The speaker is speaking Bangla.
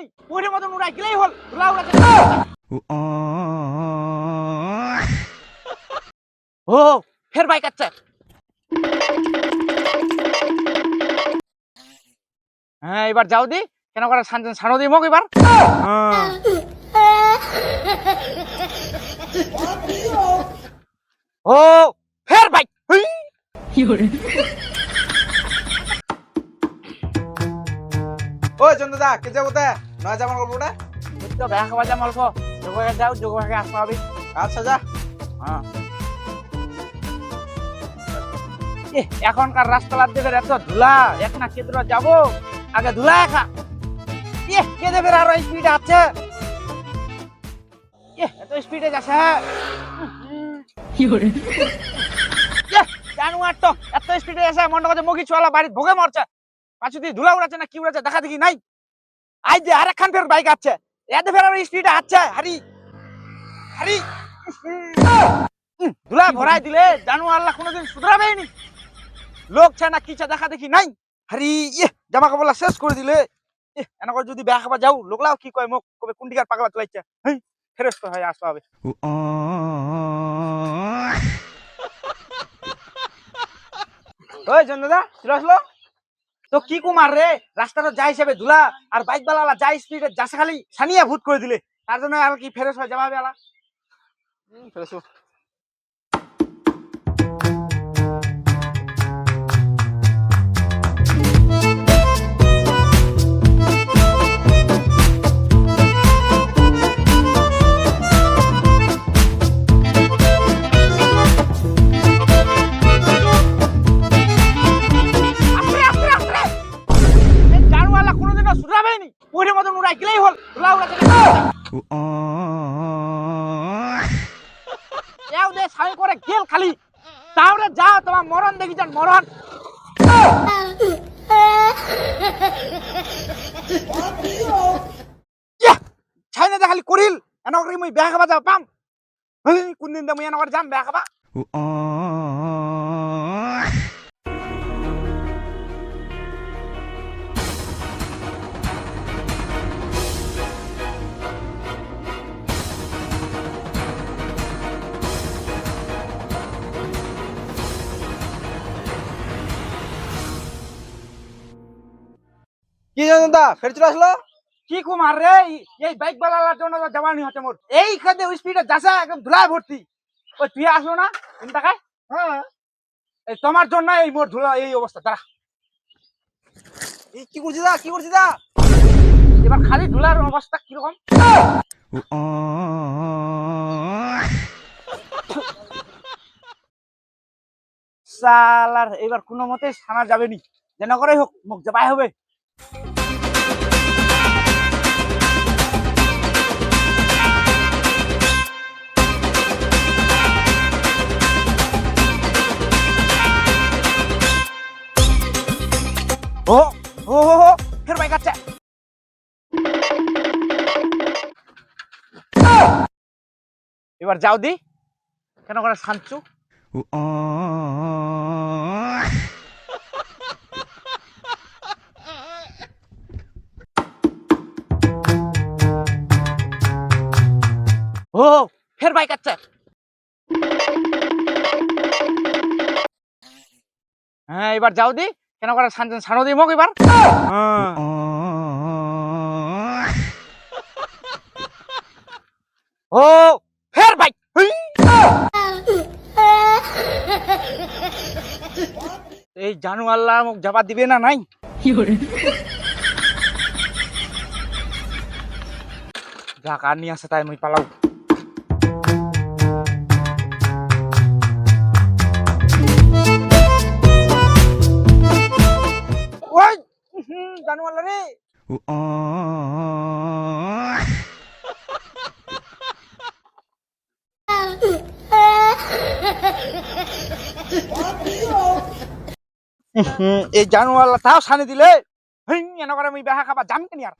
নি পুরীর মতন উড়াই গেলেই হল ধুলা উড়াচ্ছে ও ফের বাইক আছে। হ্যাঁ এবার যাও দি। কেন করে সান সানো দি মোক এবার। ও ফের বাইক। হুই। ওই চন্দ্রদা কে যাব তা? নয় যাবার গল্পটা এই তো ব্যাগ খাওয়া যাম অল্প। যোগাকে যাও যোগাকে আসতে হবে। আচ্ছা যা। হ্যাঁ। এখনকার রাস্তার দিকে এত ধুলা এক না কেদ্র যাব আগে ধুলা একা এ কে দেবে আরও স্পিড আছে? এহ, এত স্পিডে যাচ্ছে হ্যাঁ। এহ, জানুয়ার তো এত স্পিডে যাচ্ছে মন্ড কাছে মুখি চলা বাড়ি ভোগে মরছে। পাঁচু দিয়ে ধুলা উড়াচ্ছে না কি উড়াচ্ছে দেখা দেখি নাই। আই যে আর একখান ফের বাইক আছে। এতে ফের আরও স্পিডে আছে হারি। হারি। ধুলা ভরাই দিলে জানু আল্লাহ কোনোদিন শুধরাবেই নি লোক চায় না কিচা দেখা দেখি নাই। হারি ইয়ে জামা কাপড় শেষ করে দিলে। এনা করে যদি বেয়া খাবার যাও লোকলাও কি কয় মোক? কবে কুন্ডিকার পাগলা চলাইছে। হেই ফেরস্ত হয়ে আসতে হবে ওই চন্দ্রদা চলে আসলো? তো কি কুমার রে? রাস্তাটা যা হিসেবে ধুলা আর বাইক বালা যা স্পিডে যা খালি সানিয়া ভূত করে দিলে। তার জন্য আর কি ফেরত হয় যাবে আলা ফেরেছো এও দে সাই করে গেল খালি। তাহলে যাও তোমার মরণ দেখি যান মরণ ছাইনা দে খালি করিল। এনে করে মুই বেয়া খাবা যাব পাম। হেই, কোন দিন দে মুই এনে করে যাম বেয়া খাবা। কি চন্দ্রদা ফের চলে আসলো? কি কুমার রে এই- বাইক বালার জন্য তো জবানি হচ্ছে মোর। এই খাদে স্পিডে যাসা একদম ধুলায় ভর্তি। ওই তুই আসলো না? তিন টাকায়? হ্যাঁ। এই তোমার জন্য এই মোর ধুলা এই অবস্থা দাঁড়া। এই কি করছিস দা কি করছিস দা? এবার খালি ধুলার অবস্থা কীরকম? সালার এবার কোনো মতে সানা যাবে নি। যেন করে হোক মুখ জবাই হবে। ও ও ফের বাইক আছে এবার যাও দি। কেন করে শাঞ্চু? ও, ফের বাইক আছে হ্যাঁ এবার যাও দি। কেন করে শান- সানো দি মোক এবার। ও, ফের বাইক। এই জানু আল্লাহ মোক যাবা দিবে না নাই? যা কার নিয়ে আসে তাই মুই পালাও। হুম, রে এই জানুয়ালা তাও সানি দিলে। হিং এনে করে মুই বেহা খাবা জাম কেনি আর?